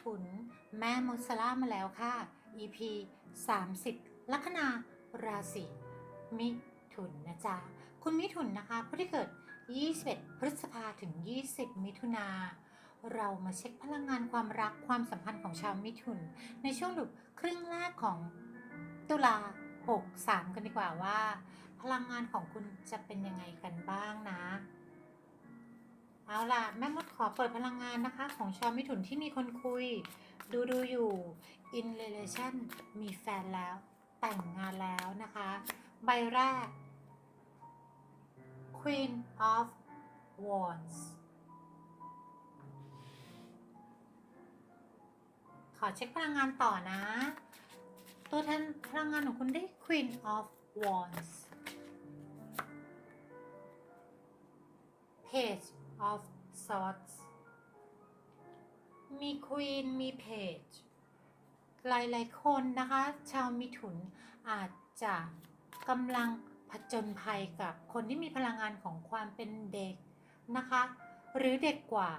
ถุน แม่มดสลามาแล้วค่ะ EP 30 ลัคนาราศีมิถุนนะจ๊ะ คุณมิถุนนะคะผู้ที่เกิด 21 พฤษภาถึง 20 มิถุนาเรามาเช็คพลังงานความรักความสัมพันธ์ของชาวมิถุน ในช่วงดุครึ่งแรกของตุลา 63 กันดีกว่าว่า พลังงานของคุณจะเป็นยังไงกันบ้างนะ เอาล่ะแม่มดขอเปิดพลังงานนะคะ ของชาวมิถุนที่มีคนคุย ดูดูอยู่ in relation มีแฟนแล้ว แต่งงานแล้วนะคะ ใบแรก Queen of Wands ขอเช็คพลังงานต่อนะ ตัวแทนพลังงานของคุณได้ Queen of Wands Page of Swords มี Queen มี Page หลายๆคนนะคะ ชาวมิถุนอาจจะกำลังผจญภัยกับคนที่มีพลังงานของความเป็นเด็กนะคะ หรือเด็กกว่า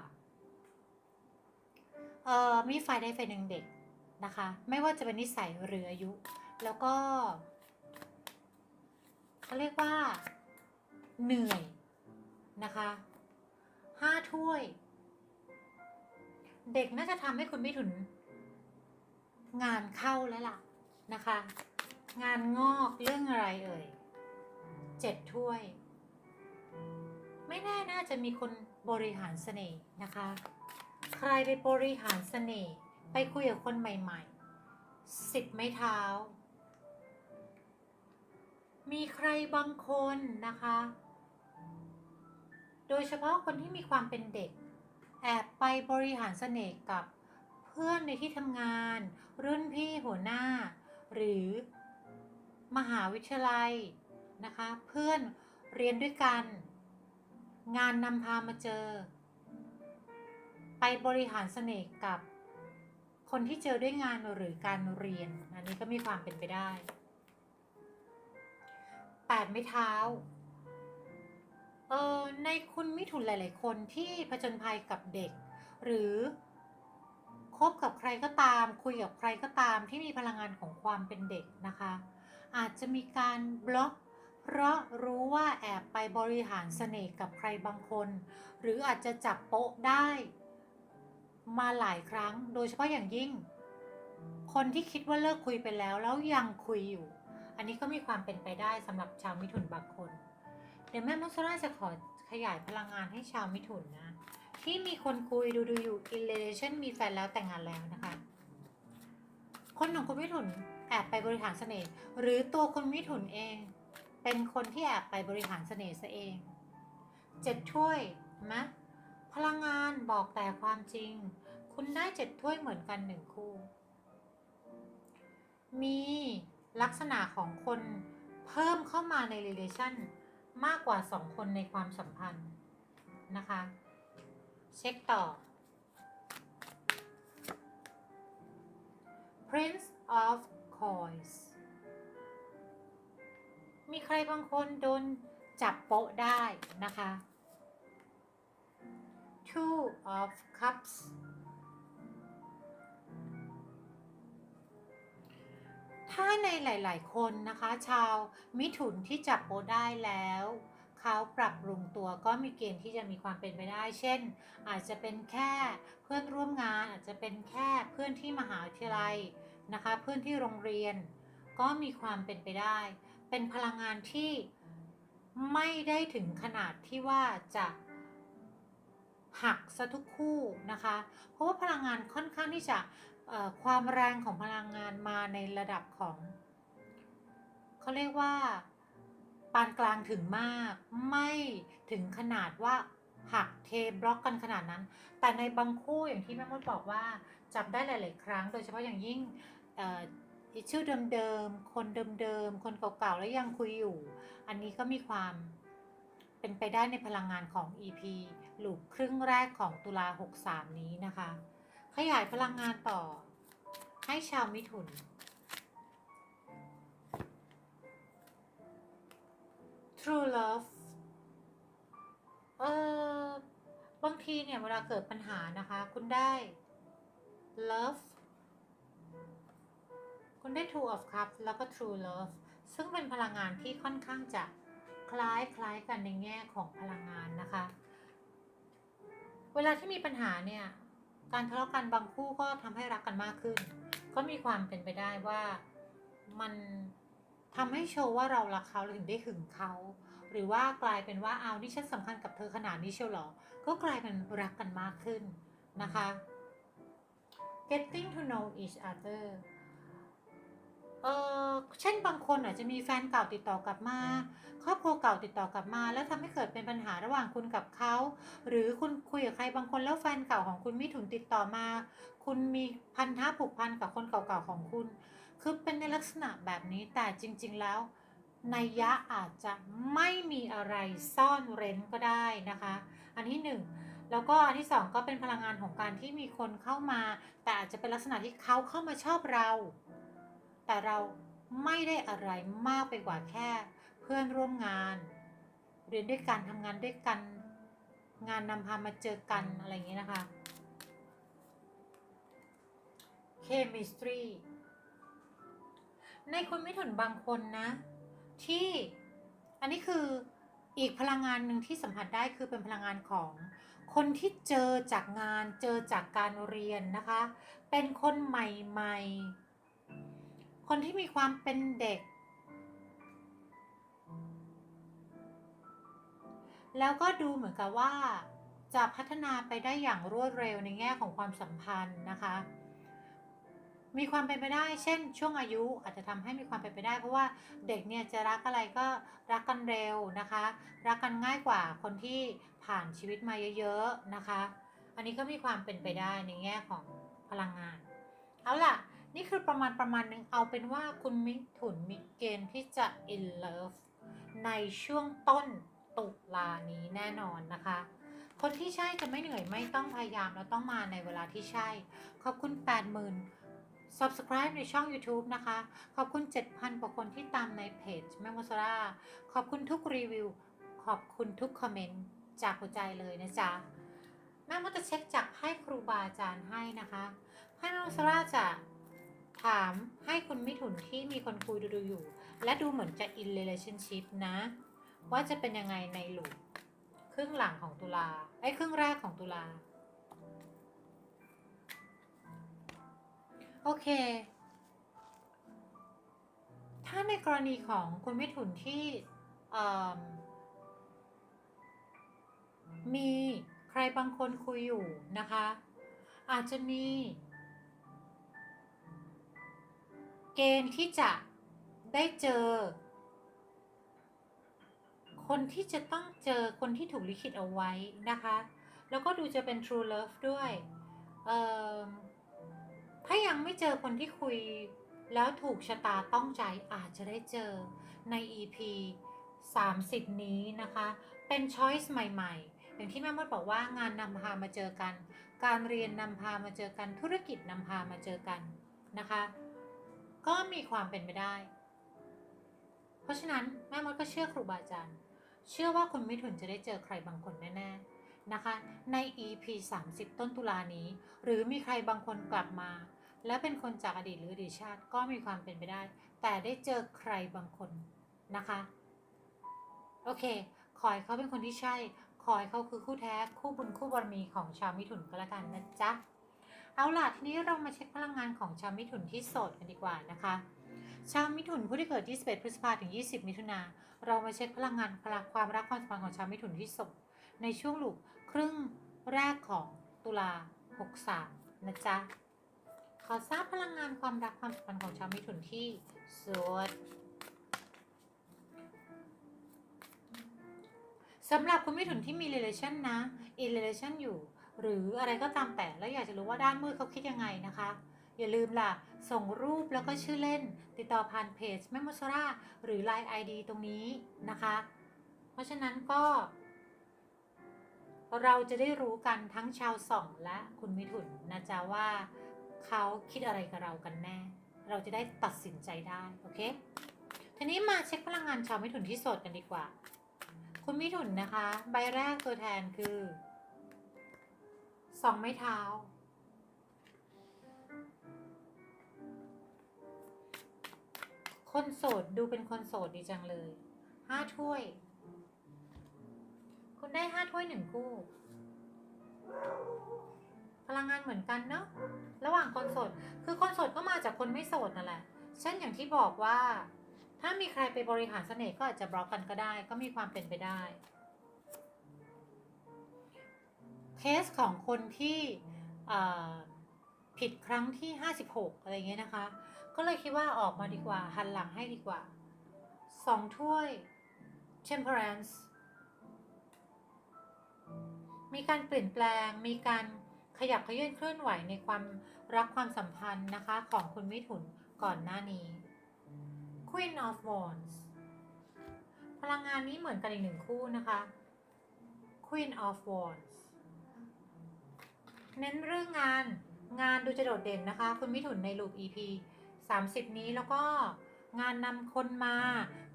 เอ่อมีฝ่ายใดฝ่ายหนึ่งเด็กนะคะ ไม่ว่าจะเป็นนิสัยหรืออายุ แล้วก็เขาเรียกว่าเหนื่อยนะคะ ห้าถ้วย เด็กน่าจะทำให้คุณไม่ถึงงานเข้าแล้วล่ะนะคะ งานงอกเรื่องอะไรเอ่ยเจ็ดถ้วย ไม่แน่น่าจะมีคนบริหารเสน่ห์นะคะ ใครไปบริหารเสน่ห์ไปคุยกับคนใหม่ๆสิบไม้เท้า มีใครบางคนนะคะ โดยเฉพาะคนที่มีความเป็นเด็ก แอบไปบริหารเสน่ห์กับเพื่อนในที่ทำงาน รุ่นพี่หัวหน้า หรือมหาวิทยาลัยนะคะ เพื่อนเรียนด้วยกัน งานนำพามาเจอ ไปบริหารเสน่ห์กับ คนที่เจอด้วยงานหรือการเรียน อันนี้ก็มีความเป็นไปได้แปดไม้เท้า เออในคุณมิถุนหลาย ๆ คนที่ผจญภัยกับเด็ก หรือคบกับใครก็ตาม คุยกับใครก็ตามที่มีพลังงานของความเป็นเด็กนะคะ อาจจะมีการบล็อก เพราะรู้ว่าแอบไปบริหารเสน่ห์กับใครบางคน หรืออาจจะจับโป๊ะได้มาหลายครั้ง โดยเฉพาะอย่างยิ่ง คนที่คิดว่าเลิกคุยไปแล้วแล้วยังคุยอยู่ อันนี้ก็มีความเป็นไปได้สำหรับชาวมิถุนบางคน ดี๋ยวแม่มัสราจะขอขยายพลังงานให้ชาวมิถุนนะ ที่มีคนคุยดูดูอยู่ in relation มีแฟนแล้วแต่งงานแล้วนะคะ คนของคุณมิถุนแอบไปบริหารเสน่ห์หรือตัวคุณมิถุนเอง เป็นคนที่แอบไปบริหารเสน่ห์ซะเองเจ็ดถ้วยนไหมพลังงานบอกแต่ความจริง คุณได้เจ็ดถ้วยเหมือนกันหนึ่งคู่ มีลักษณะของคนเพิ่มเข้ามาใน relation มากกว่า 2 คนในความสัมพันธ์นะคะ เช็คต่อ Prince of Coins มีใครบางคนโดนจับโป๊ะได้นะคะ Two of Cups ถ้าในหลาย ๆ คนนะคะ ชาวมิถุนที่จับโปได้แล้วเขาปรับปรุงตัวก็มีเกณฑ์ที่จะมีความเป็นไปได้ เช่น อาจจะเป็นแค่เพื่อนร่วมงาน อาจจะเป็นแค่เพื่อนที่มหาวิทยาลัยนะคะ เพื่อนที่โรงเรียน ก็มีความเป็นไปได้ เป็นพลังงานที่ไม่ได้ถึงขนาดที่ว่าจะหักซะทุกคู่นะคะ เพราะว่าพลังงานค่อนข้างที่จะ ความแรงของพลังงานมาในระดับของเขาเรียกว่าปานกลางถึงมาก ไม่ถึงขนาดว่าหักเทบล็อกกันขนาดนั้น แต่ในบางคู่อย่างที่แม่มดบอกว่าจับได้หลาย ๆ ครั้ง โดยเฉพาะอย่างยิ่งชื่อเดิม ๆ คนเดิม ๆ คนเก่า ๆ แล้วยังคุยอยู่ อันนี้ก็มีความเป็นไปได้ในพลังงานของ EP หลูกครึ่งแรกของตุลา 63 นี้นะคะ ขยายพลังงานต่อ ให้ชาวมิถุน True Love เออบางทีเนี่ยเวลาเกิดปัญหานะคะ คุณได้ love คุณได้ two of cups แล้วก็ true love ซึ่งเป็นพลังงานที่ค่อนข้างจะคล้ายคล้ายกันในแง่ของพลังงานนะคะ เวลาที่มีปัญหาเนี่ย การทะเลาะกันบางคู่ก็ทำให้รักกันมากขึ้น ก็มีความเป็นไปได้ว่ามันทำให้โชว์ว่าเรารักเขาเราถึงได้หึงเขา หรือว่ากลายเป็นว่าเอานี่ฉันสำคัญกับเธอขนาดนี้เชียวหรอ ก็กลายเป็นรักกันมากขึ้นนะคะ getting to know each other เออ เช่นบางคนอาจจะมีแฟนเก่าติดต่อกลับมา ครอบครัวเก่าติดต่อกลับมา แล้วทำให้เกิดเป็นปัญหาระหว่างคุณกับเขา หรือคุณคุยกับใครบางคนแล้วแฟนเก่าของคุณมิถุนติดต่อมา คุณมีพันธะผูกพันกับคนเก่าๆของคุณ คือเป็นในลักษณะแบบนี้แต่จริง ๆแล้วนัยยะอาจจะไม่มีอะไรซ่อนเร้นก็ได้นะคะ อันที่หนึ่งแล้วก็อันที่สองก็เป็นพลังงานของการที่มีคนเข้ามา แต่อาจจะเป็นลักษณะที่เขาเข้ามาชอบเรา แต่เรา ไม่ได้อะไรมากไปกว่าแค่ เพื่อนร่วมงาน เรียนด้วยกันทำงานด้วยกัน งานนำพามาเจอกันอะไรอย่างนี้นะคะ chemistry ในคนไม่ถุนบางคนนะ ที่อันนี้คืออีกพลังงานหนึ่งที่สัมผัสได้คือเป็นพลังงานของ คนที่เจอจากงานเจอจากการเรียนนะคะ เป็นคนใหม่ๆ คนที่มีความเป็นเด็ก แล้วก็ดูเหมือนกับว่า จะพัฒนาไปได้อย่างรวดเร็วในแง่ของความสัมพันธ์นะคะ มีความเป็นไปได้ เช่น ช่วงอายุอาจจะทำให้มีความเป็นไปได้ เพราะว่าเด็กเนี่ยจะรักอะไรก็รักกันเร็วนะคะ รักกันง่ายกว่าคนที่ผ่านชีวิตมาเยอะๆนะคะ อันนี้ก็มีความเป็นไปได้ในแง่ของพลังงาน เอาล่ะ นี่คือประมาณประมาณหนึ่งเอาเป็นว่าคุณมิถุนมีเกณฑ์ที่จะ in love ในช่วงต้นตุลานี้แน่นอนนะคะ คนที่ใช่จะไม่เหนื่อยไม่ต้องพยายามแล้วต้องมาในเวลาที่ใช่ ขอบคุณ 80,000 subscribe ในช่อง YouTube นะคะ ขอบคุณ 7,000 กว่าคนที่ตามในเพจแม่มสราขอบคุณทุกรีวิว ขอบคุณทุกคอมเมนต์จากหัวใจเลยนะจ๊ะแม่มดจะเช็คจากให้ครูบาอาจารย์ให้นะคะให้น้องสราจะ ถามให้คุณมิถุนที่มีคนคุยดูๆอยู่ และดูเหมือนจะ in relationship นะ ว่าจะเป็นยังไงในหลุมครึ่งหลังของตุลาไอ้ครึ่งแรกของตุลา โอเค ถ้าในกรณีของคุณมิถุนที่มีใครบางคนคุยอยู่นะคะ อาจจะมี เกณฑ์ที่จะได้เจอ คนที่จะต้องเจอคนที่ถูกลิขิตเอาไว้นะคะ แล้วก็ดูจะเป็น true love ด้วยถ้ายังไม่เจอคนที่คุยแล้วถูกชะตาต้องใจอาจจะได้เจอใน EP 30 นี้นะคะ เป็น choice ใหม่ ๆ อย่างที่แม่มดบอกว่างานนำพามาเจอกัน การเรียนนำพามาเจอกันธุรกิจนำพามาเจอกันนะคะ ก็มีความเป็นไปได้ เพราะฉะนั้นแม่มดก็เชื่อครูบาอาจารย์ เชื่อว่าคุณมิถุนจะได้เจอใครบางคนแน่ๆนะคะ ใน EP 30 ต้นตุลานี้ หรือมีใครบางคนกลับมา และเป็นคนจากอดีตหรืออดีตชาติก็มีความเป็นไปได้ แต่ได้เจอใครบางคนนะคะ โอเค ขอให้เขาเป็นคนที่ใช่ ขอให้เขาคือคู่แท้ คู่บุญคู่บารมีของชาวมิถุนก็แล้วกันนะจ๊ะ เอาล่ะทีนี้เรามาเช็คพลังงานของชาวมิถุนที่โสดกันดีกว่านะคะ ชาวมิถุนผู้ที่เกิด 21 พฤษภาถึง 20 มิถุนาเรามาเช็คพลังงานพลังความรักความสัมพันธ์ของชาวมิถุนที่โสดในช่วงหลูกครึ่งแรกของตุลา 63 นะจ๊ะ ขอทราบพลังงานความรักความสัมพันธ์ของชาวมิถุนที่โสดสำหรับคุณมิถุนที่มี relation นะ in relation อยู่ หรืออะไรก็ตามแต่แล้วอยากจะรู้ว่าด้านมืดเขาคิดยังไงนะคะ อย่าลืมล่ะ ส่งรูปแล้วก็ชื่อเล่น ติดต่อผ่านเพจแม่มสราหรือ Line ID ตรงนี้นะคะ เพราะฉะนั้นก็ เราจะได้รู้กันทั้งชาวส่องและคุณมิถุนนะจ๊ะว่าเขาคิดอะไรกับเรากันแน่ เราจะได้ตัดสินใจได้โอเคทีนี้มาเช็คพลังงานชาวมิถุนที่โสดกันดีกว่า คุณมิถุนนะคะ ใบแรกตัวแทนคือ สองไม้เท้า คนโสดดูเป็นคนโสดดีจังเลย ห้าถ้วย คุณได้ห้าถ้วยหนึ่งคู่ พลังงานเหมือนกันเนาะ ระหว่างคนโสด คือคนโสดก็มาจากคนไม่โสดนั่นแหละ เช่นอย่างที่บอกว่า ถ้ามีใครไปบริหารเสน่ห์ก็อาจจะบล็อกกันก็ได้ ก็มีความเป็นไปได้ เคสของคนที่ผิดครั้งที่ 56 อะไรเงี้ยนะคะ ก็เลยคิดว่าออกมาดีกว่า หันหลังให้ดีกว่าสองถ้วย temperance มีการเปลี่ยนแปลง มีการขยับเขยื่นเคลื่อนไหวในความรักความสัมพันธ์นะคะของคุณมิถุนก่อนหน้านี้ Queen of Wands พลังงานนี้เหมือนกันอีกหนึ่งคู่นะคะ Queen of Wands เน้นเรื่องงานงานดูจะโดดเด่นนะคะ คุณมิถุนในลูป EP 30 นี้แล้วก็งานนำคนมา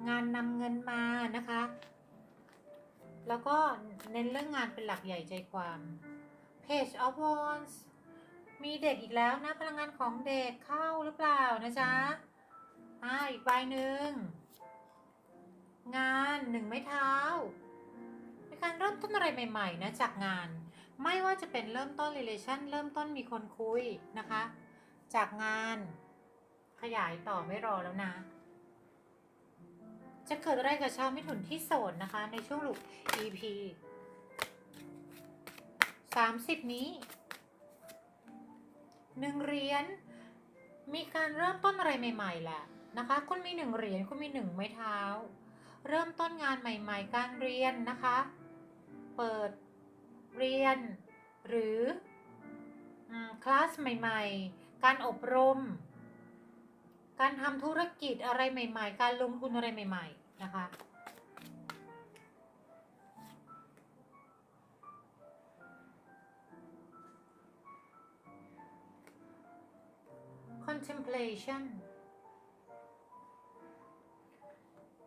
งานนำเงินมานะคะ แล้วก็เน้นเรื่องงานเป็นหลักใหญ่ใจความ Page of Wands มีเด็กอีกแล้วนะ พลังงานของเด็กเข้าหรือเปล่านะจ๊ะอ่าอีกใบหนึ่ง งานหนึ่งไม้เท้าเป็นการเริ่มต้นอะไรใหม่ ๆ นะจากงาน ไม่ว่าจะเป็นเริ่มต้น relation เริ่มต้นมีคนคุยนะคะ จากงานขยายต่อไม่รอแล้วนะ จะเกิดอะไรกับชาวมิถุนที่โสดนะคะ ในช่วงหลูก EP 30 นี้หนึ่งเหรียญมีการเริ่มต้นอะไรใหม่ๆแหละนะคะ คุณมีหนึ่งเหรียญคุณมีหนึ่งไม้เท้า เริ่มต้นงานใหม่ ๆ การเรียนนะคะ เปิด เรียน หรือคลาสใหม่ ๆ การอบรม การทำธุรกิจอะไรใหม่ ๆ การลงทุนอะไรใหม่ ๆ นะคะ contemplation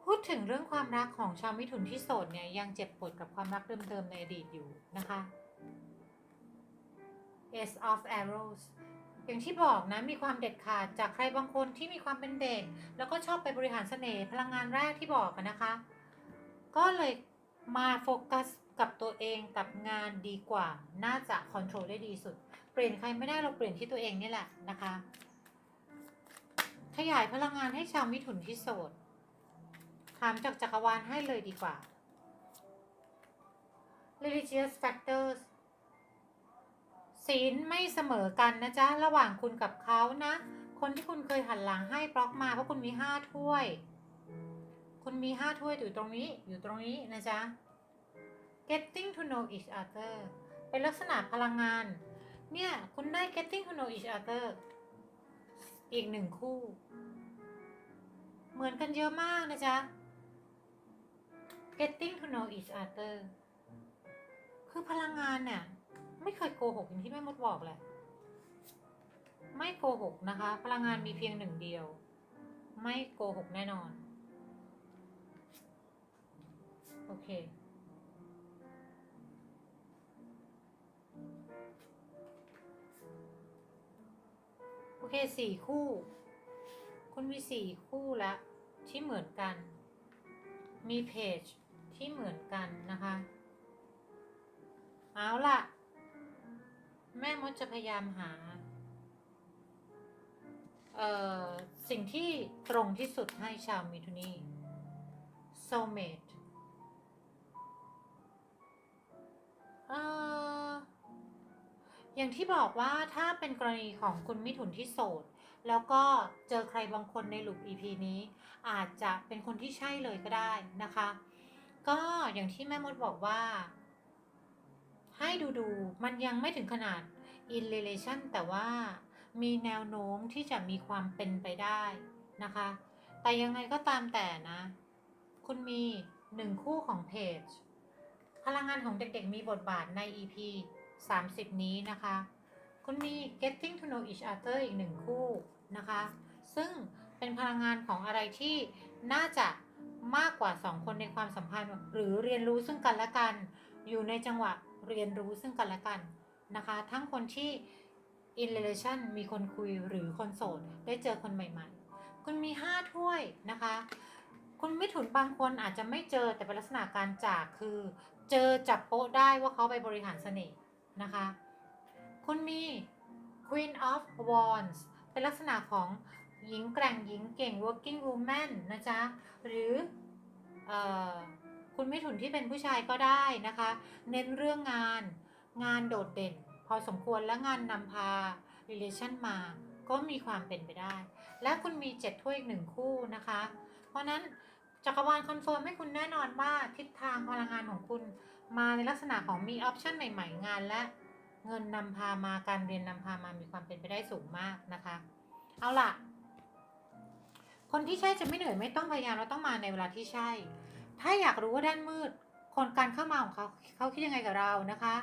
พูดถึงเรื่องความรักของชาวมิถุนที่โสดเนี่ยยังเจ็บปวดกับความรักเดิมๆในอดีตอยู่นะคะ As of Arrows อย่างที่บอกนะมีความเด็ดขาดจากใครบางคนที่มีความเป็นเด็ก แล้วก็ชอบไปบริหารเสน่ห์พลังงานแรกที่บอกกันนะคะ ก็เลยมาโฟกัสกับตัวเองกับงานดีกว่า น่าจะคอนโทรลได้ดีสุด เปลี่ยนใครไม่ได้เราเปลี่ยนที่ตัวเองนี่แหละนะคะ ขยายพลังงานให้ชาวมิถุนที่โสดามจากจักรวาลให้เลยดีกว่า religious factors ศีลไม่เสมอกันนะจ๊ะ ระหว่างคุณกับเขานะ คนที่คุณเคยหันหลังให้บล็อกมาเพราะคุณมีห้าถ้วย คุณมีห้าถ้วยอยู่ตรงนี้อยู่ตรงนี้นะจ๊ะ getting to know each other เป็นลักษณะพลังงาน เนี่ย คุณได้ getting to know each other อีกหนึ่งคู่ เหมือนกันเยอะมากนะจ๊ะ getting to know each other คือพลังงานเนี่ย ไม่เคยโกหกอย่างที่แม่มดบอกแหละ ไม่โกหกนะคะ พลังงานมีเพียงหนึ่งเดียว ไม่โกหกแน่นอน โอเค โอเคสี่คู่ คุณมีสี่คู่แล้วที่เหมือนกัน มีเพจ ที่เหมือนกันนะคะ เอาล่ะ แม่มดจะพยายามหา เอ่อ สิ่งที่ตรงที่สุดให้ชาวมิถุนี soulmate เอ่อ อย่างที่บอกว่าถ้าเป็นกรณีของคุณมิถุนที่โสดแล้วก็เจอใครบางคนในลูป EP นี้ อาจจะเป็นคนที่ใช่เลยก็ได้นะคะ ก็อย่างที่แม่มดบอกว่า ให้ดูดูมันยังไม่ถึงขนาด in relation แต่ว่ามีแนวโน้มที่จะมีความเป็นไปได้นะคะ แต่ยังไงก็ตามแต่นะ คุณมีหนึ่งคู่ของเพจ พลังงานของเด็กๆมีบทบาทใน EP 30 นี้นะคะ คุณมี getting to know each other อีกหนึ่งคู่นะคะ ซึ่งเป็นพลังงานของอะไรที่น่าจะ มากกว่า 2 คนในความสัมพันธ์ หรือเรียนรู้ซึ่งกันและกัน อยู่ในจังหวะเรียนรู้ซึ่งกันและกันนะคะ ทั้งคนที่ in relation มีคนคุยหรือคนโสด ได้เจอคนใหม่ๆ คุณมี 5 ถ้วยนะคะ คุณมิถุนบางคนอาจจะไม่เจอแต่เป็นลักษณะการจากคือ เจอจับโป๊ะได้ว่าเขาไปบริหารเสน่ห์นะคะ คุณมี Queen of Wands เป็นลักษณะของ หญิงแกร่งหญิงเก่ง working woman นะจ๊ะ หรืออคุณมิถุนที่เป็นผู้ชายก็ได้นะคะ เน้นเรื่องงาน งานโดดเด่น พอสมควรและงานนำพา relation มาก็มีความเป็นไปได้ และคุณมี7ถ้วยอีกหนึ่งคู่นะคะ เพราะนั้นจักรวาลคอนเฟิร์มให้คุณแน่นอนว่าทิศทางพลังงานของคุณมาในลักษณะของมีออปชันใหม่ ๆ งานและเงินนำพามาการเรียนนำพามามีความเป็นไปได้สูงมากนะคะ เอาล่ะ คนที่ใช่จะไม่เหนื่อยไม่ต้องพยายามเราต้องมาในเวลาที่ใช่ ถ้าอยากรู้ว่าด้านมืด คนการเข้ามาของเขาเขาคิดยังไงกับเรานะคะ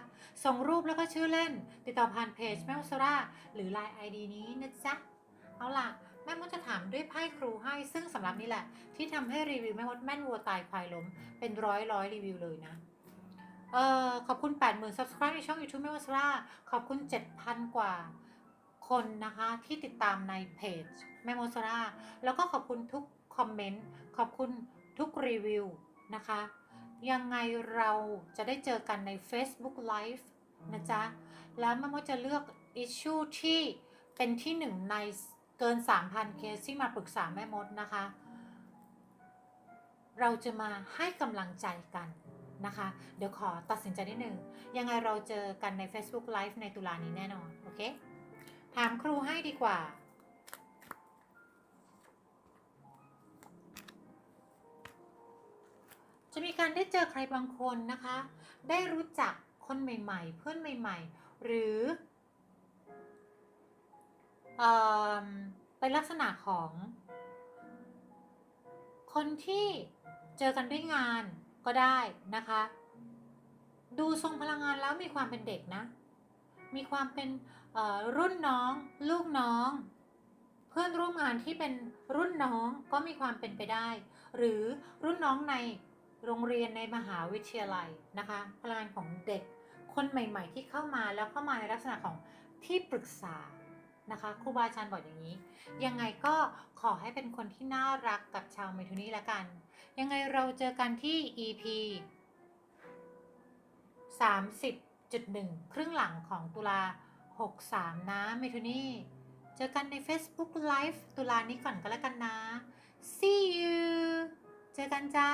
ส่งรูปแล้วก็ชื่อเล่น ติดต่อผ่านเพจแม่มสราหรือ Line ID นี้นะจ๊ะ เอาล่ะ แม่มดจะถามด้วยไพ่ครูให้ ซึ่งสำหรับนี่แหละ ที่ทำให้รีวิวแม่มดแม่นวัวตายควายล้ม เป็นร้อยร้อยรีวิวเลยนะเออขอบคุณ 80,000 subscribe ในช่อง YouTube แม่มดสราขอบคุณ 7,000 กว่า คนนะคะที่ติดตามในเพจแม่มดสราแล้วก็ขอบคุณทุกคอมเมนต์ขอบคุณทุกรีวิวนะคะ ยังไงเราจะได้เจอกันใน Facebook Live นะจ๊ะ แล้วแม่มดจะเลือก issue ที่เป็นที่หนึ่งในเกิน 3,000 เคสที่มาปรึกษาแม่มดนะคะ เราจะมาให้กำลังใจกันนะคะ เดี๋ยวขอตัดสินใจนิดนึง ยังไงเราเจอกันใน Facebook Live ในตุลานี้แน่นอน โอเค ถามครูให้ดีกว่า จะมีการได้เจอใครบางคนนะคะ ได้รู้จักคนใหม่ๆ เพื่อนใหม่ ๆ หรือเอเป็นลักษณะของ คนที่เจอกันด้วยงานก็ได้นะคะ ดูทรงพลังงานแล้วมีความเป็นเด็กนะ มีความเป็น รุ่นน้อง ลูกน้อง เพื่อนร่วมงานที่เป็นรุ่นน้องก็มีความเป็นไปได้ หรือรุ่นน้องในโรงเรียนในมหาวิทยาลัยนะคะ พลังงานของเด็กคนใหม่ ๆ ที่เข้ามาแล้วเข้ามาในลักษณะของที่ปรึกษานะคะครูบาอาจารย์บอกอย่างนี้ ยังไงก็ขอให้เป็นคนที่น่ารักกับชาวเมทุนีละกัน ยังไงเราเจอกันที่ EP 30.1 ครึ่งหลังของตุลา 63 นะเมทุนี่ เจอกันใน Facebook Live ตุลานี้ก่อนก็แล้วกันนะ see you เจอกันจ้า